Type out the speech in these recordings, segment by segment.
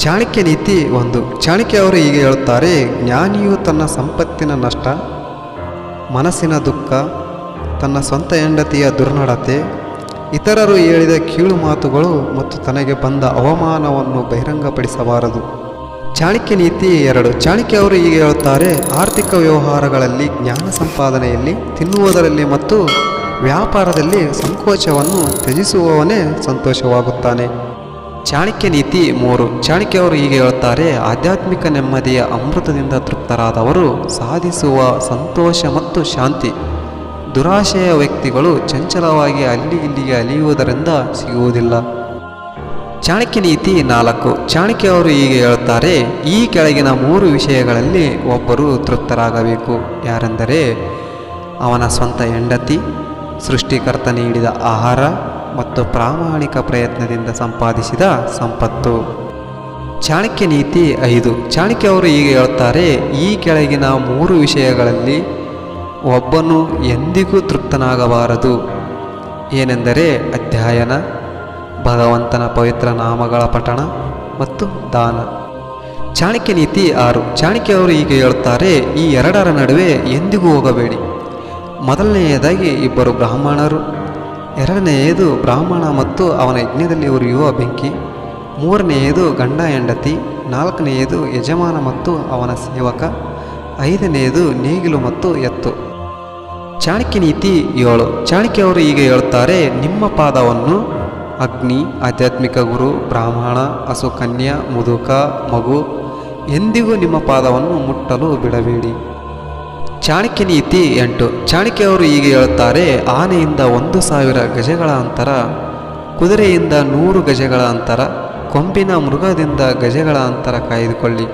ಚಾಣಕ್ಯ ನೀತಿ ಒಂದು. ಚಾಣಕ್ಯ ಅವರು ಹೀಗೆ ಹೇಳುತ್ತಾರೆ, ಜ್ಞಾನಿಯು ತನ್ನ ಸಂಪತ್ತಿನ ನಷ್ಟ, ಮನಸ್ಸಿನ ದುಃಖ, ತನ್ನ ಸ್ವಂತ ಹೆಂಡತಿಯ ದುರ್ನಡತೆ, ಇತರರು ಹೇಳಿದ ಕೀಳು ಮಾತುಗಳು ಮತ್ತು ತನಗೆ ಬಂದ ಅವಮಾನವನ್ನು ಬಹಿರಂಗಪಡಿಸಬಾರದು. ಚಾಣಕ್ಯ ನೀತಿ ಎರಡು. ಚಾಣಕ್ಯ ಅವರು ಹೀಗೆ ಹೇಳುತ್ತಾರೆ, ಆರ್ಥಿಕ ವ್ಯವಹಾರಗಳಲ್ಲಿ ಜ್ಞಾನ ಸಂಪಾದನೆಯಲ್ಲಿ, ತಿನ್ನುವುದರಲ್ಲಿ ಮತ್ತು ವ್ಯಾಪಾರದಲ್ಲಿ ಸಂಕೋಚವನ್ನು ತ್ಯಜಿಸುವವನೇ ಸಂತೋಷವಾಗುತ್ತಾನೆ. ಚಾಣಕ್ಯ ನೀತಿ ಮೂರು. ಚಾಣಕ್ಯ ಅವರು ಹೀಗೆ ಹೇಳುತ್ತಾರೆ, ಆಧ್ಯಾತ್ಮಿಕ ನೆಮ್ಮದಿಯ ಅಮೃತದಿಂದ ತೃಪ್ತರಾದವರು ಸಾಧಿಸುವ ಸಂತೋಷ ಮತ್ತು ಶಾಂತಿ. ದುರಾಶೆಯ ವ್ಯಕ್ತಿಗಳು ಚಂಚಲವಾಗಿ ಅಲ್ಲಿ ಇಲ್ಲಿಗೆ ಅಲಿಯುವುದರಿಂದ ಸಿಗುವುದಿಲ್ಲ. ಚಾಣಕ್ಯ ನೀತಿ ನಾಲ್ಕು. ಚಾಣಕ್ಯ ಅವರು ಹೀಗೆ ಹೇಳುತ್ತಾರೆ, ಈ ಕೆಳಗಿನ ಮೂರು ವಿಷಯಗಳಲ್ಲಿ ಒಬ್ಬರು ತೃಪ್ತರಾಗಬೇಕು. ಯಾರೆಂದರೆ, ಅವನ ಸ್ವಂತ ಹೆಂಡತಿ, ಸೃಷ್ಟಿಕರ್ತ ನೀಡಿದ ಆಹಾರ ಮತ್ತು ಪ್ರಾಮಾಣಿಕ ಪ್ರಯತ್ನದಿಂದ ಸಂಪಾದಿಸಿದ ಸಂಪತ್ತು. ಚಾಣಕ್ಯ ನೀತಿ ಐದು. ಚಾಣಕ್ಯ ಅವರು ಹೀಗೆ ಹೇಳುತ್ತಾರೆ, ಈ ಕೆಳಗಿನ ಮೂರು ವಿಷಯಗಳಲ್ಲಿ ಒಬ್ಬನು ಎಂದಿಗೂ ತೃಪ್ತನಾಗಬಾರದು. ಏನೆಂದರೆ ಅಧ್ಯಯನ, ಭಗವಂತನ ಪವಿತ್ರ ನಾಮಗಳ ಪಠಣ ಮತ್ತು ದಾನ. ಚಾಣಕ್ಯ ನೀತಿ ಆರು. ಚಾಣಕ್ಯ ಅವರು ಹೀಗೆ ಹೇಳುತ್ತಾರೆ, ಈ ಎರಡರ ನಡುವೆ ಎಂದಿಗೂ ಹೋಗಬೇಡಿ. ಮೊದಲನೆಯದಾಗಿ ಇಬ್ಬರು ಬ್ರಾಹ್ಮಣರು ಎರಡನೆಯದು ಬ್ರಾಹ್ಮಣ ಮತ್ತು ಅವನ ಯಜ್ಞದಲ್ಲಿ ಉರಿಯುವ ಬೆಂಕಿ. ಮೂರನೆಯದು ಗಂಡ ಹೆಂಡತಿ. ನಾಲ್ಕನೆಯದು ಯಜಮಾನ ಮತ್ತು ಅವನ ಸೇವಕ. ಐದನೆಯದು ನೇಗಿಲು ಮತ್ತು ಎತ್ತು. ಚಾಣಕ್ಯ ನೀತಿ ಏಳು. ಚಾಣಕ್ಯವರು ಈಗ ಹೇಳುತ್ತಾರೆ, ನಿಮ್ಮ ಪಾದವನ್ನು ಅಗ್ನಿ, ಆಧ್ಯಾತ್ಮಿಕ ಗುರು, ಬ್ರಾಹ್ಮಣ, ಹಸುಕನ್ಯಾ, ಮುದುಕ, ಮಗು ಎಂದಿಗೂ ನಿಮ್ಮ ಪಾದವನ್ನು ಮುಟ್ಟಲು ಬಿಡಬೇಡಿ. ಚಾಣಕ್ಯ ನೀತಿ ಎಂಟು. ಚಾಣಕ್ಯವರು ಹೀಗೆ ಹೇಳುತ್ತಾರೆ, ಆನೆಯಿಂದ ಒಂದು ಸಾವಿರ ಗಜಗಳ ಅಂತರ, ಕುದುರೆಯಿಂದ ನೂರು ಗಜಗಳ ಅಂತರ, ಕೊಂಬಿನ ಮೃಗದಿಂದ ಗಜಗಳ ಅಂತರ ಕಾಯ್ದುಕೊಳ್ಳಿ.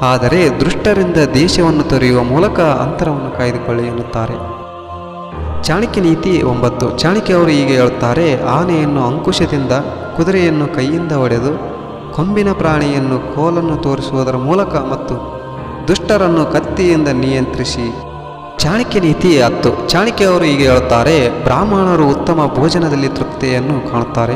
ಆದರೆ ದುಷ್ಟರಿಂದ ದೇಶವನ್ನು ತೊರೆಯುವ ಮೂಲಕ ಅಂತರವನ್ನು ಕಾಯ್ದುಕೊಳ್ಳಿ ಎನ್ನುತ್ತಾರೆ. ಚಾಣಕ್ಯ ನೀತಿ ಒಂಬತ್ತು. ಚಾಣಕ್ಯವರು ಹೀಗೆ ಹೇಳುತ್ತಾರೆ, ಆನೆಯನ್ನು ಅಂಕುಶದಿಂದ ಕುದುರೆಯನ್ನು ಕೈಯಿಂದ ಹೊಡೆದು ಕೊಂಬಿನ ಪ್ರಾಣಿಯನ್ನು ಕೋಲನ್ನು ತೋರಿಸುವುದರ ಮೂಲಕ ಮತ್ತು ದುಷ್ಟರನ್ನು ಕತ್ತಿಯಿಂದ ನಿಯಂತ್ರಿಸಿ. ಚಾಣಕ್ಯ ನೀತಿ ಹತ್ತು. ಚಾಣಕ್ಯ ಅವರು ಹೀಗೆ ಹೇಳುತ್ತಾರೆ, ಬ್ರಾಹ್ಮಣರು ಉತ್ತಮ ಭೋಜನದಲ್ಲಿ ತೃಪ್ತಿಯನ್ನು ಕಾಣುತ್ತಾರೆ.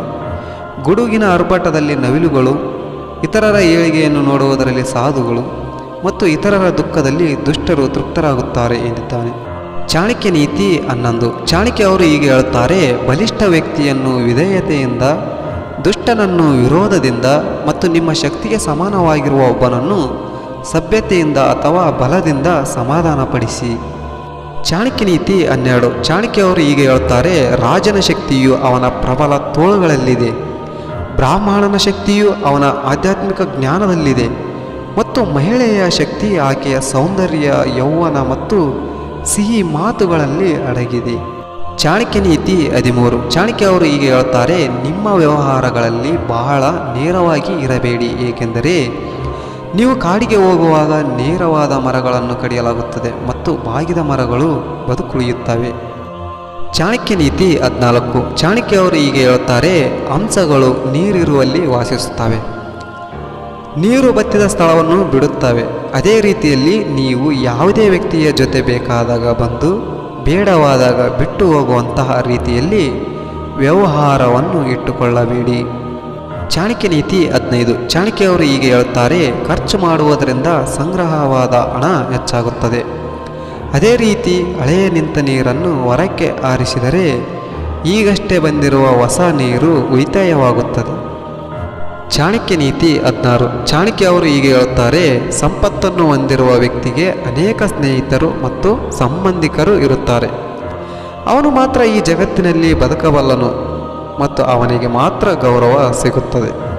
ಗುಡುಗಿನ ಅರ್ಭಟದಲ್ಲಿ ನವಿಲುಗಳು, ಇತರರ ಏಳಿಗೆಯನ್ನು ನೋಡುವುದರಲ್ಲಿ ಸಾಧುಗಳು, ಮತ್ತು ಇತರರ ದುಃಖದಲ್ಲಿ ದುಷ್ಟರು ತೃಪ್ತರಾಗುತ್ತಾರೆ ಎಂದಿದ್ದಾನೆ. ಚಾಣಕ್ಯ ನೀತಿ ಹನ್ನೊಂದು. ಚಾಣಕ್ಯ ಅವರು ಹೀಗೆ ಹೇಳುತ್ತಾರೆ, ಬಲಿಷ್ಠ ವ್ಯಕ್ತಿಯನ್ನು ವಿಧೇಯತೆಯಿಂದ, ದುಷ್ಟನನ್ನು ವಿರೋಧದಿಂದ, ಮತ್ತು ನಿಮ್ಮ ಶಕ್ತಿಗೆ ಸಮಾನವಾಗಿರುವ ಒಬ್ಬನನ್ನು ಸಭ್ಯತೆಯಿಂದ ಅಥವಾ ಬಲದಿಂದ ಸಮಾಧಾನಪಡಿಸಿ. ಚಾಣಕ್ಯ ನೀತಿ ಹನ್ನೆರಡು. ಚಾಣಕ್ಯ ಅವರು ಹೀಗೆ ಹೇಳುತ್ತಾರೆ, ರಾಜನ ಶಕ್ತಿಯು ಅವನ ಪ್ರಬಲ ತೋಳುಗಳಲ್ಲಿದೆ. ಬ್ರಾಹ್ಮಣನ ಶಕ್ತಿಯು ಅವನ ಆಧ್ಯಾತ್ಮಿಕ ಜ್ಞಾನದಲ್ಲಿದೆ. ಮತ್ತು ಮಹಿಳೆಯ ಶಕ್ತಿ ಆಕೆಯ ಸೌಂದರ್ಯ, ಯೌವನ ಮತ್ತು ಸಿಹಿ ಮಾತುಗಳಲ್ಲಿ ಅಡಗಿದೆ. ಚಾಣಕ್ಯ ನೀತಿ ಹದಿಮೂರು. ಚಾಣಕ್ಯ ಅವರು ಹೀಗೆ ಹೇಳುತ್ತಾರೆ, ನಿಮ್ಮ ವ್ಯವಹಾರಗಳಲ್ಲಿ ಬಹಳ ನೇರವಾಗಿ ಇರಬೇಡಿ, ಏಕೆಂದರೆ ನೀವು ಕಾಡಿಗೆ ಹೋಗುವಾಗ ನೇರವಾದ ಮರಗಳನ್ನು ಕಡಿಯಲಾಗುತ್ತದೆ ಮತ್ತು ಬಾಗಿದ ಮರಗಳು ಬದುಕುಳಿಯುತ್ತವೆ. ಚಾಣಕ್ಯ ನೀತಿ ಹದಿನಾಲ್ಕು. ಚಾಣಕ್ಯ ಅವರು ಹೀಗೆ ಹೇಳುತ್ತಾರೆ ಹಂಸಗಳು ನೀರಿರುವಲ್ಲಿ ವಾಸಿಸುತ್ತವೆ. ನೀರು ಬತ್ತಿದ ಸ್ಥಳವನ್ನು ಬಿಡುತ್ತವೆ. ಅದೇ ರೀತಿಯಲ್ಲಿ ನೀವು ಯಾವುದೇ ವ್ಯಕ್ತಿಯ ಜೊತೆ ಬೇಕಾದಾಗ ಬಂದು, ಬೇಡವಾದಾಗ ಬಿಟ್ಟು ಹೋಗುವಂತಹ ರೀತಿಯಲ್ಲಿ ವ್ಯವಹಾರವನ್ನು ಇಟ್ಟುಕೊಳ್ಳಬೇಡಿ. ಚಾಣಕ್ಯ ನೀತಿ ಹದಿನೈದು. ಚಾಣಕ್ಯ ಅವರು ಹೀಗೆ ಹೇಳುತ್ತಾರೆ, ಖರ್ಚು ಮಾಡುವುದರಿಂದ ಸಂಗ್ರಹವಾದ ಹಣ ಹೆಚ್ಚಾಗುತ್ತದೆ. ಅದೇ ರೀತಿ ಹಳೆಯ ನಿಂತ ನೀರನ್ನು ಹೊರಕ್ಕೆ ಆರಿಸಿದರೆ ಈಗಷ್ಟೇ ಬಂದಿರುವ ಹೊಸ ನೀರು ಉಳಿತಾಯವಾಗುತ್ತದೆ. ಚಾಣಕ್ಯ ನೀತಿ ಹದಿನಾರು. ಚಾಣಕ್ಯ ಅವರು ಹೀಗೆ ಹೇಳುತ್ತಾರೆ, ಸಂಪತ್ತನ್ನು ಹೊಂದಿರುವ ವ್ಯಕ್ತಿಗೆ ಅನೇಕ ಸ್ನೇಹಿತರು ಮತ್ತು ಸಂಬಂಧಿಕರು ಇರುತ್ತಾರೆ. ಅವನು ಮಾತ್ರ ಈ ಜಗತ್ತಿನಲ್ಲಿ ಬದುಕಬಲ್ಲನು. ಮತ್ತು ಅವನಿಗೆ ಮಾತ್ರ ಗೌರವ ಸಿಗುತ್ತದೆ.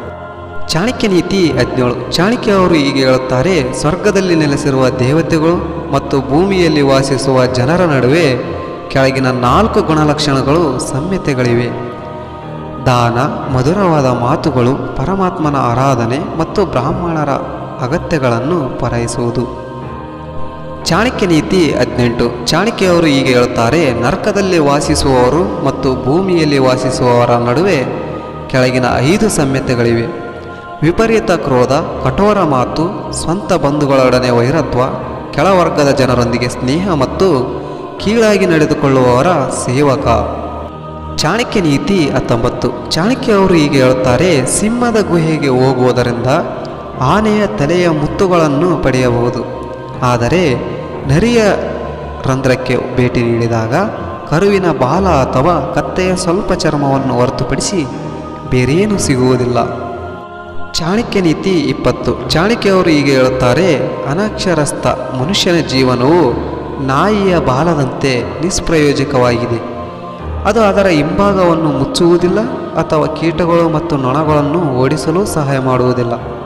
ಚಾಣಕ್ಯ ನೀತಿ ಹದಿನೇಳು ಚಾಣಕ್ಯ ಅವರು ಹೀಗೆ ಹೇಳುತ್ತಾರೆ, ಸ್ವರ್ಗದಲ್ಲಿ ನೆಲೆಸಿರುವ ದೇವತೆಗಳು ಮತ್ತು ಭೂಮಿಯಲ್ಲಿ ವಾಸಿಸುವ ಜನರ ನಡುವೆ ಕೆಳಗಿನ ನಾಲ್ಕು ಗುಣಲಕ್ಷಣಗಳು ಸಮ್ಯತೆಗಳಿವೆ. ದಾನ, ಮಧುರವಾದ ಮಾತುಗಳು, ಪರಮಾತ್ಮನ ಆರಾಧನೆ ಮತ್ತು ಬ್ರಾಹ್ಮಣರ ಅಗತ್ಯಗಳನ್ನು ಪೂರೈಸುವುದು. ಚಾಣಕ್ಯ ನೀತಿ ಹದಿನೆಂಟು. ಚಾಣಕ್ಯವರು ಹೀಗೆ ಹೇಳುತ್ತಾರೆ, ನರಕದಲ್ಲಿ ವಾಸಿಸುವವರು ಮತ್ತು ಭೂಮಿಯಲ್ಲಿ ವಾಸಿಸುವವರ ನಡುವೆ ಕೆಳಗಿನ ಐದು ಸಮ್ಯತೆಗಳಿವೆ. ವಿಪರೀತ ಕ್ರೋಧ, ಕಠೋರ ಮಾತು, ಸ್ವಂತ ಬಂಧುಗಳೊಡನೆ ವೈರತ್ವ, ಕೆಳವರ್ಗದ ಜನರೊಂದಿಗೆ ಸ್ನೇಹ ಮತ್ತು ಕೀಳಾಗಿ ನಡೆದುಕೊಳ್ಳುವವರ ಸೇವಕ. ಚಾಣಕ್ಯ ನೀತಿ ಹತ್ತೊಂಬತ್ತು. ಚಾಣಕ್ಯ ಅವರು ಹೀಗೆ ಹೇಳುತ್ತಾರೆ, ಸಿಂಹದ ಗುಹೆಗೆ ಹೋಗುವುದರಿಂದ ಆನೆಯ ತಲೆಯ ಮುತ್ತುಗಳನ್ನು ಪಡೆಯಬಹುದು. ಆದರೆ ನರಿಯ ರಂಧ್ರಕ್ಕೆ ಭೇಟಿ ನೀಡಿದಾಗ, ಕರುವಿನ ಬಾಲ ಅಥವಾ ಕತ್ತೆಯ ಸ್ವಲ್ಪ ಚರ್ಮವನ್ನು ಹೊರತುಪಡಿಸಿ ಬೇರೇನೂ ಸಿಗುವುದಿಲ್ಲ. ಚಾಣಕ್ಯ ನೀತಿ ಇಪ್ಪತ್ತು. ಚಾಣಕ್ಯವರು ಹೀಗೆ ಹೇಳುತ್ತಾರೆ, ಅನಕ್ಷರಸ್ಥ ಮನುಷ್ಯನ ಜೀವನವು ನಾಯಿಯ ಬಾಲದಂತೆ ನಿಷ್ಪ್ರಯೋಜಕವಾಗಿದೆ. ಅದು ಅದರ ಹಿಂಭಾಗವನ್ನು ಮುಚ್ಚುವುದಿಲ್ಲ ಅಥವಾ ಕೀಟಗಳು ಮತ್ತು ನೊಣಗಳನ್ನು ಓಡಿಸಲು ಸಹಾಯ ಮಾಡುವುದಿಲ್ಲ.